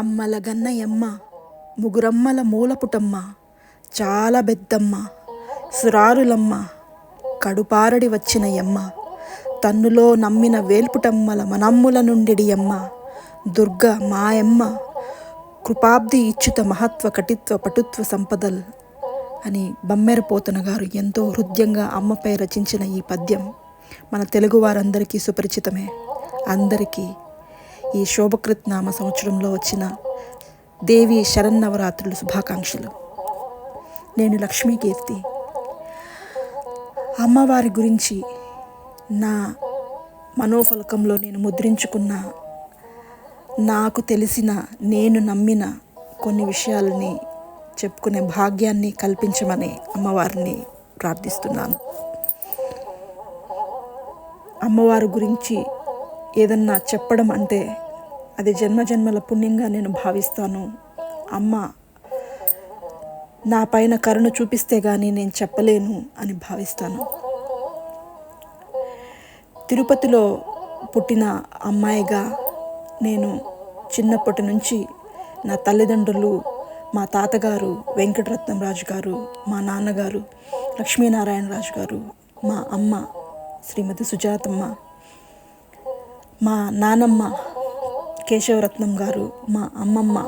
అమ్మల గన్నయమ్మ ముగురమ్మల మూలపుటమ్మ చాలా పెద్దమ్మ సురారులమ్మ కడుపారడి వచ్చిన యమ్మ తన్నులో నమ్మిన వేల్పుటమ్మల మనమ్ముల నుండిడియమ్మ దుర్గ మాయమ్మ కృపాబ్ది ఇచ్చుత మహత్వ కటిత్వ పటుత్వ సంపదల్ అని బమ్మెరపోతన గారు ఎంతో హృదయంగా అమ్మపై రచించిన ఈ పద్యం మన తెలుగు వారందరికీ సుపరిచితమే. అందరికీ ఈ శోభకృత్ నామ సంవత్సరంలో వచ్చిన దేవి శరన్నవరాత్రులు శుభాకాంక్షలు. నేను లక్ష్మీకీర్తి అమ్మవారి గురించి నా మనోఫలకంలో నేను ముద్రించుకున్న నాకు తెలిసిన నేను నమ్మిన కొన్ని విషయాలని చెప్పుకునే భాగ్యాన్ని కల్పించమని అమ్మవారిని ప్రార్థిస్తున్నాను. అమ్మవారి గురించి ఏదన్నా చెప్పడం అంటే అది జన్మ జన్మల పుణ్యంగా నేను భావిస్తాను. అమ్మ నా పైన కరుణ చూపిస్తే కానీ నేను చెప్పలేను అని భావిస్తాను. తిరుపతిలో పుట్టిన అమ్మాయిగా నేను చిన్నప్పటి నుంచి నా తల్లిదండ్రులు మా తాతగారు వెంకటరత్నం రాజు గారు మా నాన్నగారు లక్ష్మీనారాయణ రాజు గారు మా అమ్మ శ్రీమతి సుజాతమ్మ మా నానమ్మ కేశవరత్నం గారు మా అమ్మమ్మ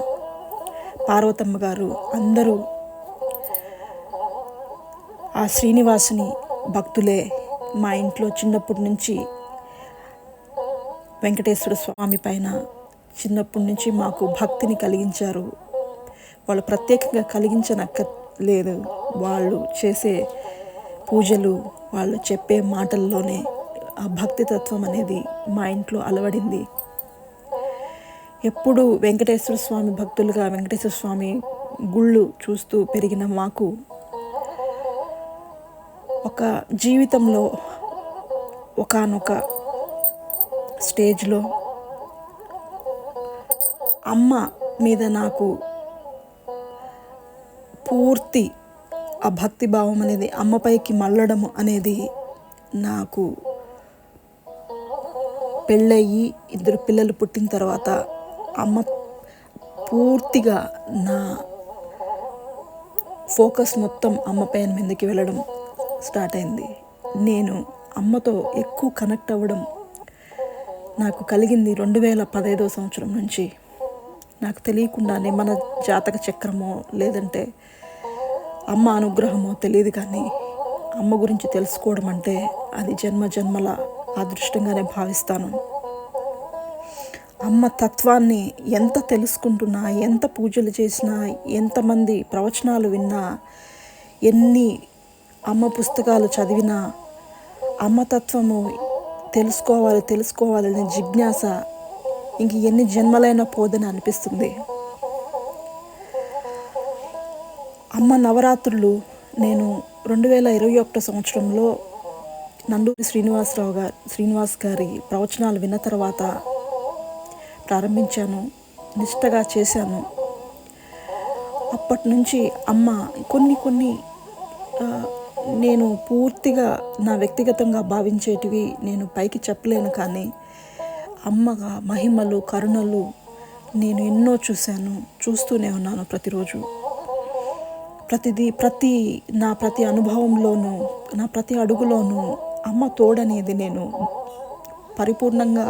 పార్వతమ్మ గారు అందరూ ఆ శ్రీనివాసుని భక్తులే మా ఇంట్లో చిన్నప్పటి నుంచి వెంకటేశ్వర స్వామి పైన చిన్నప్పటి నుంచి మాకు భక్తిని కలిగించారు. వాళ్ళు ప్రత్యేకంగా కలిగించనక్క లేదు వాళ్ళు చేసే పూజలు వాళ్ళు చెప్పే మాటల్లోనే ఆ భక్తి తత్వం అనేది మా ఇంట్లో అలవడింది. ఎప్పుడు వెంకటేశ్వర స్వామి భక్తులుగా వెంకటేశ్వర స్వామి గుళ్ళు చూస్తూ పెరిగిన మాకు ఒక జీవితంలో ఒకానొక స్టేజ్లో అమ్మ మీద నాకు పూర్తి ఆ భక్తి భావం అనేది అమ్మపైకి మళ్ళడం అనేది నాకు పెళ్ళయ్యి ఇద్దరు పిల్లలు పుట్టిన తర్వాత అమ్మ పూర్తిగా నా ఫోకస్ మొత్తం అమ్మ పైన మీదకి వెళ్ళడం స్టార్ట్ అయింది. నేను అమ్మతో ఎక్కువ కనెక్ట్ అవ్వడం నాకు కలిగింది రెండు వేల పదహైదో సంవత్సరం నుంచి. నాకు తెలియకుండానే మన జాతక చక్రమో లేదంటే అమ్మ అనుగ్రహమో తెలియదు కానీ అమ్మ గురించి తెలుసుకోవడం అంటే అది జన్మ జన్మల అదృష్టంగానే భావిస్తాను. అమ్మ తత్వాన్ని ఎంత తెలుసుకుంటున్నా ఎంత పూజలు చేసినా ఎంతమంది ప్రవచనాలు విన్నా ఎన్ని అమ్మ పుస్తకాలు చదివినా అమ్మతత్వము తెలుసుకోవాలి తెలుసుకోవాలనే జిజ్ఞాస ఇంక ఎన్ని జన్మలైనా పోదని అనిపిస్తుంది. అమ్మ నవరాత్రులు నేను రెండు వేల ఇరవై ఒకటో సంవత్సరంలో నండూరి శ్రీనివాసరావు గారు శ్రీనివాస్ గారి ప్రవచనాలు విన్న తర్వాత ప్రారంభించాను నిష్టగా చేశాను. అప్పటి నుంచి అమ్మ కొన్ని కొన్ని నేను పూర్తిగా నా వ్యక్తిగతంగా భావించేటివి నేను పైకి చెప్పలేను కానీ అమ్మగా మహిమలు కరుణలు నేను ఎన్నో చూశాను చూస్తూనే ఉన్నాను ప్రతిరోజు. ప్రతిదీ ప్రతి నా ప్రతి అనుభవంలోనూ నా ప్రతి అడుగులోనూ అమ్మ తోడనేది నేను పరిపూర్ణంగా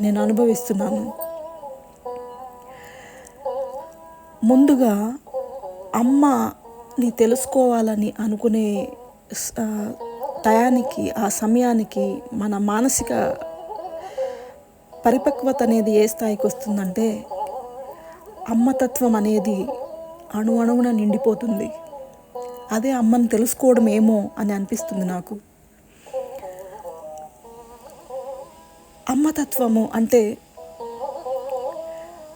నేను అనుభవిస్తున్నాను. ముందుగా అమ్మని తెలుసుకోవాలని అనుకునే టయానికి ఆ సమయానికి మన మానసిక పరిపక్వత అనేది ఏ స్థాయికి వస్తుందంటే అమ్మతత్వం అనేది అణు అణువున నిండిపోతుంది. అదే అమ్మని తెలుసుకోవడం ఏమో అని అనిపిస్తుంది నాకు. అమ్మతత్వము అంటే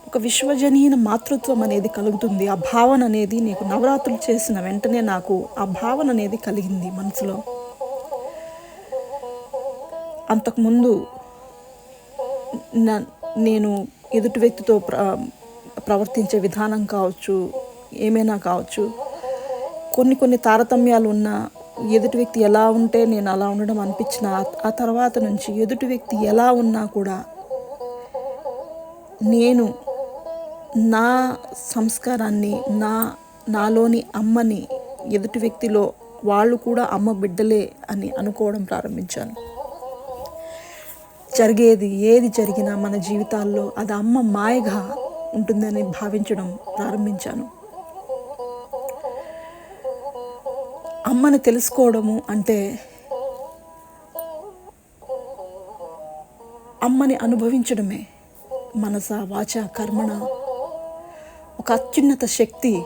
ఒక విశ్వజనీయ మాతృత్వం అనేది కలుగుతుంది. ఆ భావన అనేది నీకు నవరాత్రులు చేసిన వెంటనే నాకు ఆ భావన అనేది కలిగింది మనసులో. అంతకుముందు నేను ఎదుటి వ్యక్తితో ప్ర ప్రవర్తించే విధానం కావచ్చు ఏమైనా కావచ్చు కొన్ని కొన్ని తారతమ్యాలు ఉన్న ఎదుటి వ్యక్తి ఎలా ఉంటే నేను అలా ఉండడం అనిపించిన ఆ తర్వాత నుంచి ఎదుటి వ్యక్తి ఎలా ఉన్నా కూడా నేను నా సంస్కారాన్ని నా నాలోని అమ్మని ఎదుటి వ్యక్తిలో వాళ్ళు కూడా అమ్మ బిడ్డలే అని అనుకోవడం ప్రారంభించాను. జరిగేది ఏది జరిగినా మన జీవితాల్లో అది అమ్మ మాయగా ఉంటుందని భావించడం ప్రారంభించాను. అమ్మని తెలుసుకోవడము అంటే అమ్మని అనుభవించడమే మనస వాచ కర్మణ. ఒక అత్యున్నత శక్తి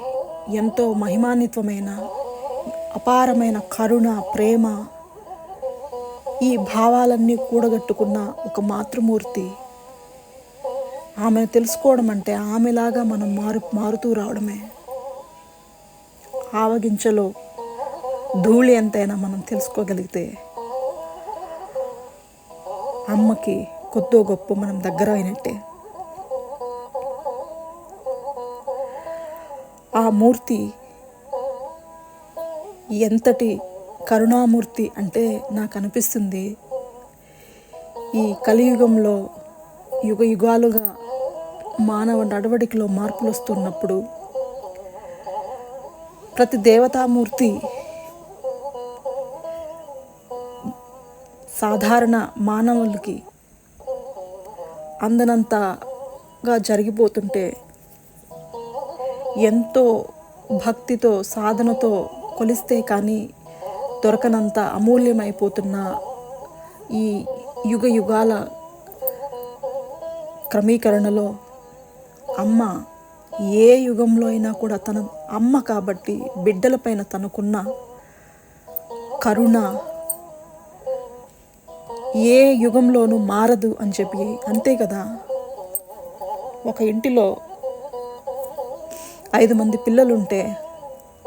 ఎంతో మహిమాన్వితమైన అపారమైన కరుణ ప్రేమ ఈ భావాలన్నీ కూడగట్టుకున్న ఒక మాతృమూర్తి. ఆమెను తెలుసుకోవడం అంటే ఆమెలాగా మనం మారు మారుతూ రావడమే. ఆవగించలో ధూళి ఎంతైనా మనం తెలుసుకోగలిగితే అమ్మకి కొద్దో గొప్ప మనం దగ్గర అయినట్టే. ఆ మూర్తి ఎంతటి కరుణామూర్తి అంటే నాకు అనిపిస్తుంది ఈ కలియుగంలో యుగ యుగాలుగా మానవ నడవడికలో మార్పులు వస్తున్నప్పుడు ప్రతి దేవతామూర్తి సాధారణ మానవులకి అందనంతగా జరిగిపోతుంటే ఎంతో భక్తితో సాధనతో కొలిస్తే కానీ దొరకనంత అమూల్యమైపోతున్న ఈ యుగ యుగాల క్రమీకరణలో అమ్మ ఏ యుగంలో అయినా కూడా తన అమ్మ కాబట్టి బిడ్డలపైన తనకున్న కరుణ ఏ యుగంలోనూ మారదు అని చెప్పి అంతే కదా. ఒక ఇంటిలో ఐదు మంది పిల్లలుంటే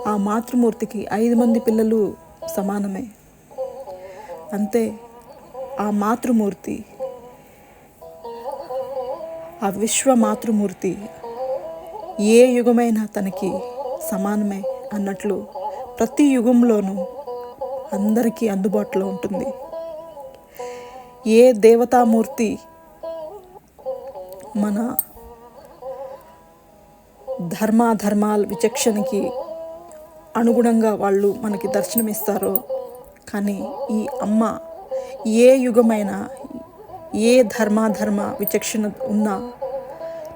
ఆ మాతృమూర్తికి ఐదు మంది పిల్లలు సమానమే. అంతే ఆ మాతృమూర్తి ఆ విశ్వ మాతృమూర్తి ఏ యుగమైనా తనకి సమానమే అన్నట్లు ప్రతి యుగంలోనూ అందరికీ అందుబాటులో ఉంటుంది. ఏ దేవతామూర్తి మన ధర్మాధర్మాల విచక్షణకి అనుగుణంగా వాళ్ళు మనకి దర్శనమిస్తారో కానీ ఈ అమ్మ ఏ యుగమైనా ఏ ధర్మాధర్మ విచక్షణ ఉన్నా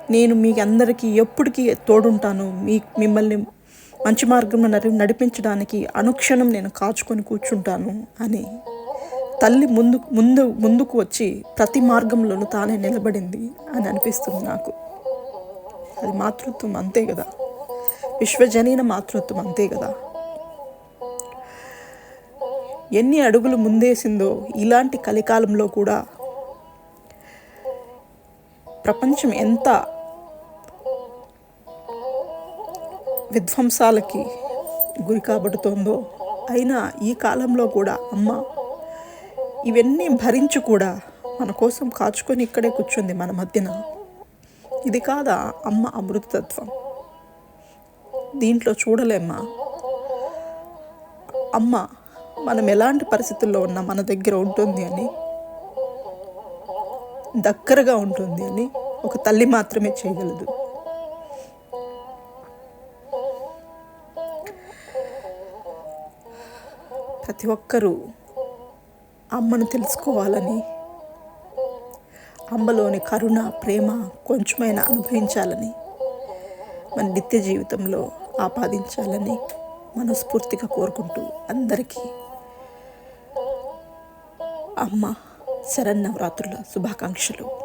నేను మీ అందరికీ ఎప్పటికీ తోడుంటాను. మీ మిమ్మల్ని మంచి మార్గంలో నడి నడిపించడానికి అనుక్షణం నేను కాచుకొని కూర్చుంటాను అని తల్లి ముందు ముందు ముందుకు వచ్చి ప్రతి మార్గంలోనూ తానే నిలబడింది అని అనిపిస్తుంది నాకు. అది మాతృత్వం అంతే కదా. విశ్వజనీన మాతృత్వం అంతే కదా. ఎన్ని అడుగులు ముందేసిందో ఇలాంటి కలికాలంలో కూడా ప్రపంచం ఎంత విధ్వంసాలకి గురి కాబడుతోందో అయినా ఈ కాలంలో కూడా అమ్మ ఇవన్నీ భరించి కూడా మన కోసం కాచుకొని ఇక్కడే కూర్చుంది మన మధ్యన. ఇది కాదా అమ్మ అమృతత్వం? దీంట్లో చూడలేమ్మా. అమ్మ మనం ఎలాంటి పరిస్థితుల్లో ఉన్నా మన దగ్గర ఉంటుంది అని దగ్గరగా ఉంటుంది అని ఒక తల్లి మాత్రమే చేయగలదు. ప్రతి ఒక్కరూ అమ్మను తెలుసుకోవాలని. అమ్మలోని కరుణ ప్రేమ కొంచెమైనా అనుభవించాలని మన నిత్య జీవితంలో ఆపాదించాలని మనస్ఫూర్తిగా కోరుకుంటూ అందరికీ అమ్మ శరన్నవరాత్రుల శుభాకాంక్షలు.